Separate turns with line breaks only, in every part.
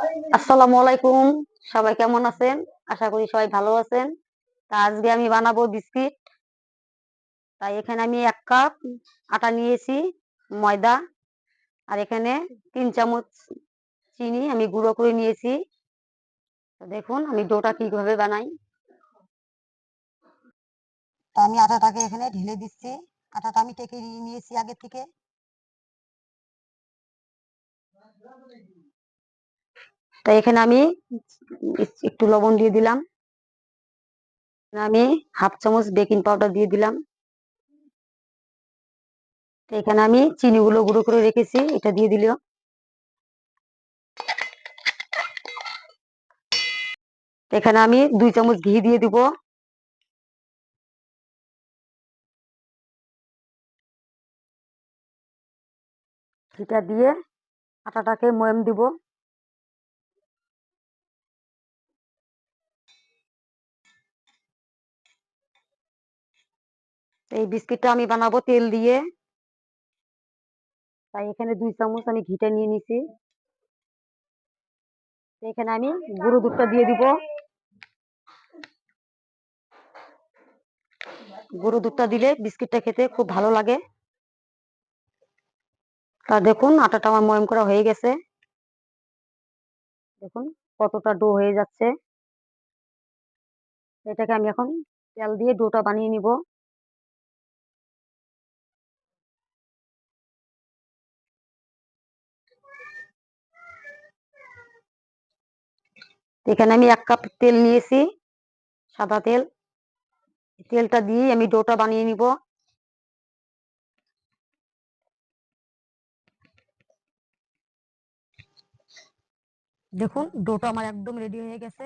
আসসালামু আলাইকুম। সবাই কেমন আছেন? আশা করি সবাই ভালো আছেন। তা আজকে আমি বানাবো বিস্কিট। তাই এখানে আমি এক কাপ আটা নিয়েছি, ময়দা, আর এখানে তিন চামচ চিনি আমি গুঁড়ো করে নিয়েছি। দেখুন আমি ডোটা কীভাবে বানাই। তা আমি আটাটাকে এখানে ঢেলে দিচ্ছি। আটাটা আমি টেকে নিয়েছি আগে থেকে। তাই এখানে আমি একটু লবণ দিয়ে দিলাম। আমি হাফ চামচ বেকিং পাউডার দিয়ে দিলাম। এখানে আমি চিনিগুলো গুঁড়ো করে রেখেছি, এটা দিয়ে দিল। এখানে আমি দুই চামচ ঘি দিয়ে দিব। ঘিটা দিয়ে আটাটাকে ময়াম দিব। এই বিস্কিটটা আমি বানাবো তেল দিয়ে। তাই এখানে দুই চামচ আমি ঘিটা নিয়ে নিছি। এখানে আমি গুঁড়ো দুধটা দিয়ে দিব। গুঁড়ো দুধটা দিলে বিস্কিটটা খেতে খুব ভালো লাগে। তা দেখুন, আটাটা আমার ময়ম করা হয়ে গেছে। দেখুন, কতটা ডো হয়ে যাচ্ছে। এটাকে আমি এখন তেল দিয়ে ডোটা বানিয়ে নিব। এখানে আমি এক কাপ তেল নিয়েছি, সাদা তেল। তেলটা দিয়ে আমি ডোটা বানিয়ে নিব। দেখুন, ডোটা আমার একদম রেডি হয়ে গেছে।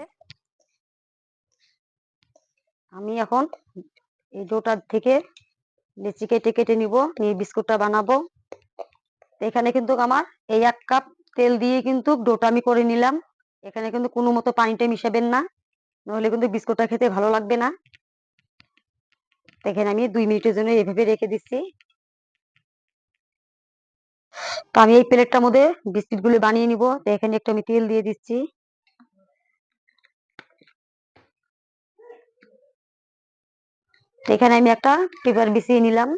আমি এখন এই ডোটার থেকে লেচি কেটে কেটে নিব, নিয়ে বিস্কুটটা বানাবো। এখানে কিন্তু আমার এই এক কাপ তেল দিয়ে কিন্তু ডোটা আমি করে নিলাম। এখানে কিন্তু কোনো মতো পানিটা মিশাবেন না, নইলে কিন্তু বিস্কুটটা খেতে ভালো লাগবে না। এখানে আমি দুই মিনিটের জন্য এভাবে রেখে দিচ্ছি। তো আমি এই প্লেটটার মধ্যে বিস্কিটগুলো বানিয়ে নিব। তো এখানে একটু আমি তেল দিয়ে দিচ্ছি। এখানে আমি একটা পেপার বিছিয়ে নিলাম।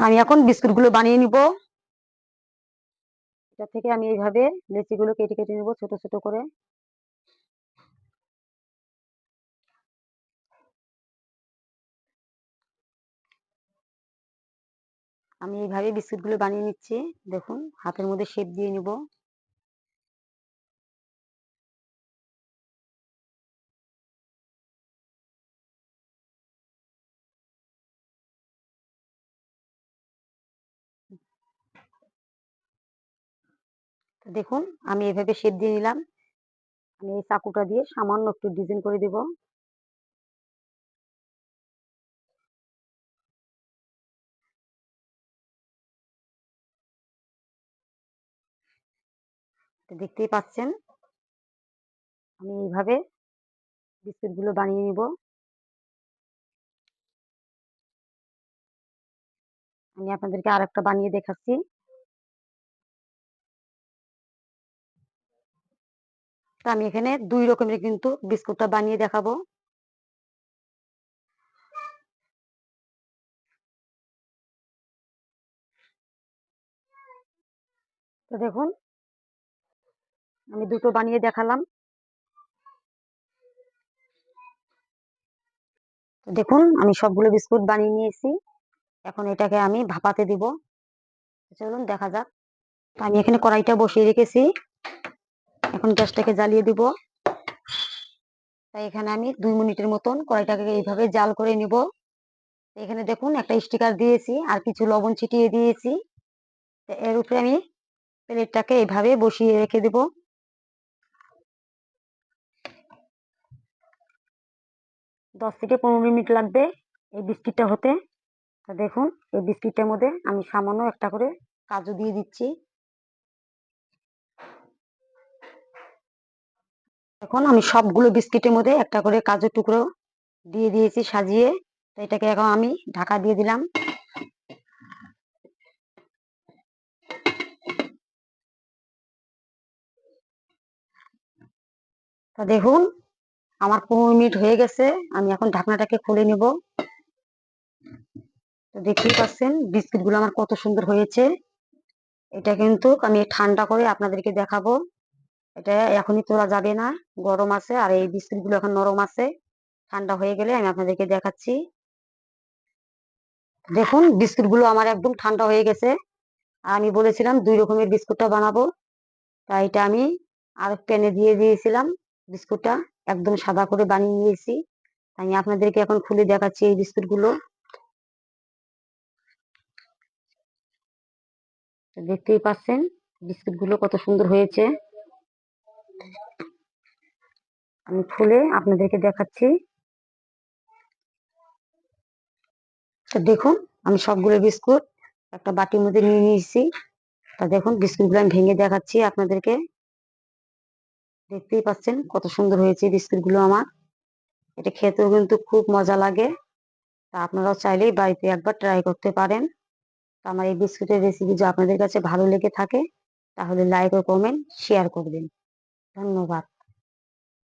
আমি এখন বিস্কুটগুলো বানিয়ে নিব। এটা থেকে আমি এইভাবে লেচি গুলো কেটে কেটে নিব ছোট ছোট করে। আমি এইভাবে বিস্কুটগুলো বানিয়ে নিচ্ছি। দেখুন, হাতের মধ্যে শেপ দিয়ে নিব। দেখুন, আমি এভাবে শেপ দিয়ে নিলাম। আমি এই চাকুটা দিয়ে সামান্য একটু ডিজাইন করে দেব। দেখতেই পাচ্ছেন, আমি এইভাবে বিস্কুটগুলো বানিয়ে নিব। আমি আপনাদেরকে আর একটা বানিয়ে দেখাচ্ছি। তা আমি এখানে দুই রকমের কিন্তু বিস্কুটটা বানিয়ে দেখাবো। তো দেখুন, আমি দুটো বানিয়ে দেখালাম। দেখুন, আমি সবগুলো বিস্কুট বানিয়ে নিয়েছি। এখন এটাকে আমি ভাপাতে দিব। চলুন, দেখা যাক। আমি এখানে কড়াইটা বসিয়ে রেখেছি। এখন গ্যাসটাকে জ্বালিয়ে দিব। তাই এখানে আমি দুই মিনিটের মতন কড়াইটাকে এইভাবে জাল করে নিব। এখানে দেখুন একটা স্টিকার দিয়েছি আর কিছু লবণ ছিটিয়ে দিয়েছি। এর উপরে আমি প্লেটটাকে এইভাবে বসিয়ে রেখে দেব। দশ থেকে পনেরো মিনিট লাগবে এই বিস্কিটটা হতে। দেখুন, এই বিস্কিটটার মধ্যে আমি সামান্য একটা করে কাজু দিয়ে দিচ্ছি। এখন আমি সবগুলো বিস্কিটের মধ্যে একটা করে কাজুর টুকরো দিয়ে দিয়েছি সাজিয়ে। তো এটাকে এখন আমি ঢাকা দিয়ে দিলাম। তা দেখুন, আমার পনেরো মিনিট হয়ে গেছে, আমি এখন ঢাকনাটাকে খুলে নিব। তো দেখতেই পাচ্ছেন বিস্কিটগুলো আমার কত সুন্দর হয়েছে। এটা কিন্তু আমি ঠান্ডা করে আপনাদেরকে দেখাবো। এটা এখনই তোলা যাবে না, গরম আছে আর এই বিস্কিটগুলো এখন নরম আছে। ঠান্ডা হয়ে গেলে আমি আপনাদেরকে দেখাচ্ছি। দেখুন বিস্কুটগুলো আমার একদম ঠান্ডা হয়ে গেছে। আর আমি বলেছিলাম দুই রকমের বিস্কুটটা বানাবো। তাই এটা আমি আর প্যানে দিয়ে দিয়েছিলাম বিস্কুটটা, একদম সাদা করে বানিয়ে নিয়েছি। আমি আপনাদেরকে এখন খুলে দেখাচ্ছি এই বিস্কুটগুলো দেখতেই পাচ্ছেন বিস্কুটগুলো কত সুন্দর হয়েছে। আমি খুলে আপনাদেরকে দেখাচ্ছি। তো দেখুন, আমি সবগুলো বিস্কুট একটা বাটির মধ্যে নিয়ে নিয়েছি। তা দেখুন বিস্কুটগুলো আমি ভেঙে দেখাচ্ছি আপনাদেরকে। দেখতেই পাচ্ছেন কত সুন্দর হয়েছে বিস্কুটগুলো আমার। এটা খেতেও কিন্তু খুব মজা লাগে। তা আপনারাও চাইলেই বাড়িতে একবার ট্রাই করতে পারেন। তো আমার এই বিস্কুটের রেসিপি যদি আপনাদের কাছে ভালো লেগে থাকে, তাহলে লাইক ও কমেন্ট শেয়ার করবেন। ধন্যবাদ।